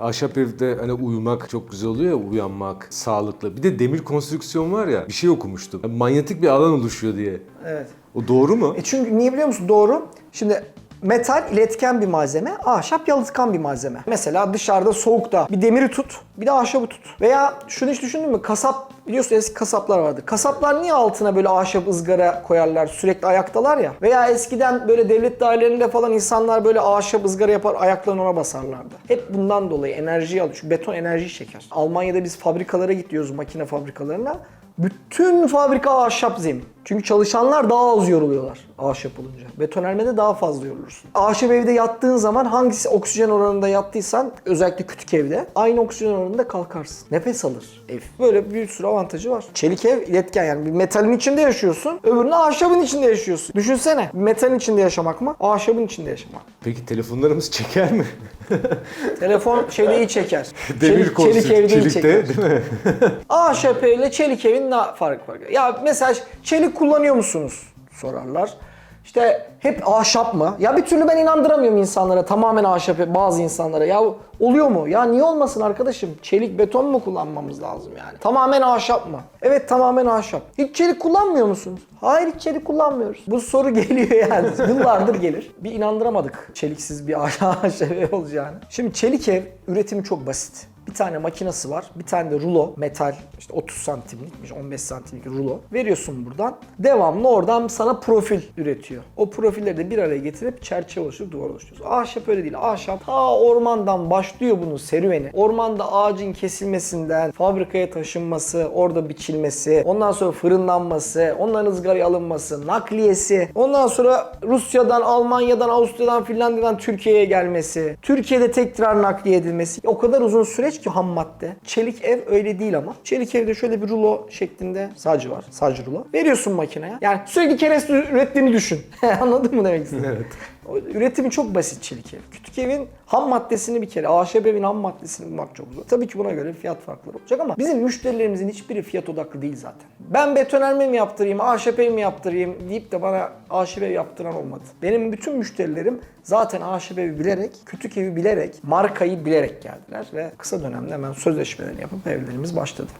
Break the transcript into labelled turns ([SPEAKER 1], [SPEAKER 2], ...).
[SPEAKER 1] ahşap evde hani uyumak çok güzel oluyor ya uyanmak sağlıklı. Bir de demir konstrüksiyon var ya bir şey okumuştum. Yani manyetik bir alan oluşuyor diye.
[SPEAKER 2] Evet.
[SPEAKER 1] O doğru mu?
[SPEAKER 2] E çünkü niye biliyor musun? Doğru. Şimdi metal iletken bir malzeme, ahşap yalıtkan bir malzeme. Mesela dışarıda soğukta bir demiri tut, bir de ahşabı tut. Veya şunu hiç düşündün mü? Kasap, biliyorsun eski kasaplar vardı. Kasaplar niye altına böyle ahşap ızgara koyarlar? Sürekli ayaktalar ya. Veya eskiden böyle devlet dairelerinde falan insanlar böyle ahşap ızgara yapar, ayaklarını ona basarlardı. Hep bundan dolayı enerjiyi alıyor. Çünkü beton enerjiyi çeker. Almanya'da biz fabrikalara gidiyoruz, makine fabrikalarına. Bütün fabrika ahşap zemin. Çünkü çalışanlar daha az yoruluyorlar ahşap olunca. Betonarmede daha fazla yorulursun. Ahşap evde yattığın zaman hangisi oksijen oranında yattıysan özellikle kütük evde aynı oksijen oranında kalkarsın. Nefes alır ev. Böyle bir sürü avantajı var. Çelik ev iletken yani bir metalin içinde yaşıyorsun. Öbürünü ahşabın içinde yaşıyorsun. Düşünsene metalin içinde yaşamak mı? Ahşabın içinde yaşamak. mı?
[SPEAKER 1] Peki telefonlarımız çeker mi?
[SPEAKER 2] Telefon şeyde iyi çeker.
[SPEAKER 1] Demir
[SPEAKER 2] çelik, çelik evde iyi
[SPEAKER 1] çelikte
[SPEAKER 2] çeker.
[SPEAKER 1] değil mi?
[SPEAKER 2] Ahşap ile çelik evin ne farkı var? Ya mesela çelik kullanıyor musunuz? Sorarlar. İşte hep ahşap mı? Ya bir türlü ben inandıramıyorum insanlara tamamen ahşap bazı insanlara. Ya oluyor mu? Ya niye olmasın arkadaşım? Çelik beton mu kullanmamız lazım yani? Tamamen ahşap mı? Evet tamamen ahşap. Hiç çelik kullanmıyor musunuz? Hayır hiç çelik kullanmıyoruz. Bu soru geliyor yani. Yıllardır gelir. Bir inandıramadık çeliksiz bir ahşap ev olacağını. Şimdi çelik ev üretimi çok basit. Bir tane makinesi var. Bir tane de rulo metal işte 30 santimlik 15 santimlik rulo. Veriyorsun buradan. Devamlı oradan sana profil üretiyor. O profilleri de bir araya getirip çerçeve oluşturup duvar oluşturuyorsun. Ahşap öyle değil. Ahşap ta ormandan başlıyor bunun serüveni. Ormanda ağacın kesilmesinden fabrikaya taşınması, orada biçilmesi, ondan sonra fırınlanması, onların ızgaraya alınması, nakliyesi, ondan sonra Rusya'dan, Almanya'dan, Avusturya'dan, Finlandiya'dan Türkiye'ye gelmesi, Türkiye'de tekrar nakliye edilmesi. O kadar uzun süreç ki ham madde. Çelik ev öyle değil ama. Çelik evde şöyle bir rulo şeklinde sacı var. Sacı rulo. Veriyorsun makineye. Yani sürekli kereste ürettiğini düşün. Anladın mı demek istediğimi?
[SPEAKER 1] Evet.
[SPEAKER 2] Üretimi çok basit çelik ev. Kütük evin ham maddesini bir kere, evin ham maddesini bulmak çok zor. Tabii ki buna göre fiyat farkları olacak ama bizim müşterilerimizin hiçbiri fiyat odaklı değil zaten. Ben betonarme mi yaptırayım, ev mi yaptırayım deyip de bana ev yaptıran olmadı. Benim bütün müşterilerim zaten evi bilerek, kütük evi bilerek, markayı bilerek geldiler ve kısa dönemde hemen sözleşmelerini yapıp evlerimiz başladı.